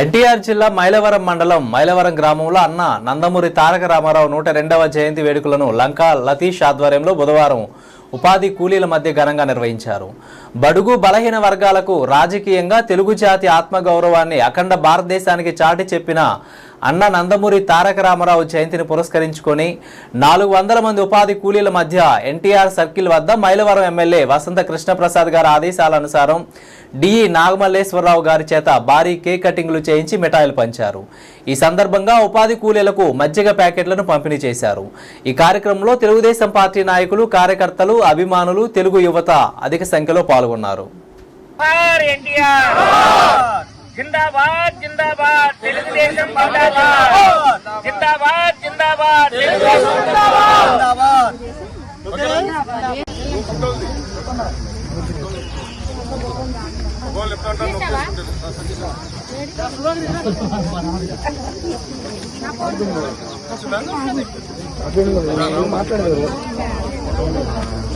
ఎన్టీఆర్ జిల్లా మైలవరం మండలం మైలవరం గ్రామంలో అన్న నందమూరి తారక రామారావు నూట రెండవ జయంతి వేడుకలను లంకా లతీష్ ఆధ్వర్యంలో బుధవారం ఉపాధి కూలీల మధ్య ఘనంగా నిర్వహించారు. బడుగు బలహీన వర్గాలకు రాజకీయంగా తెలుగు జాతి ఆత్మగౌరవాన్ని అఖండ భారతదేశానికి చాటి చెప్పిన అన్న నందమూరి తారక రామారావు జయంతిని పురస్కరించుకొని నాలుగు వందల మంది ఉపాధి కూలీల మధ్య ఎన్టీఆర్ సర్కిల్ వద్ద మైలవరం ఎమ్మెల్యే వసంత కృష్ణప్రసాద్ గారి ఆదేశాల అనుసారం డిఈ నాగమల్లేశ్వరరావు గారి చేత భారీ కేక్ కటింగ్లు చేయించి మిఠాయిలు పంచారు. ఈ సందర్భంగా ఉపాధి కూలీలకు మజ్జిగ ప్యాకెట్లను పంపిణీ చేశారు. ఈ కార్యక్రమంలో తెలుగుదేశం పార్టీ నాయకులు కార్యకర్తలు అభిమానులు తెలుగు యువత అధిక సంఖ్యలో పాల్గొన్నారు. ఎన్టీఆర్! జిందాబాద్ జిందాబాద్. తెలుగుదేశం జిందాబాద్. జిందాబాద్ జిందాబాద్. తెలుగుదేశం. జిందాబాద్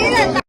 లైన్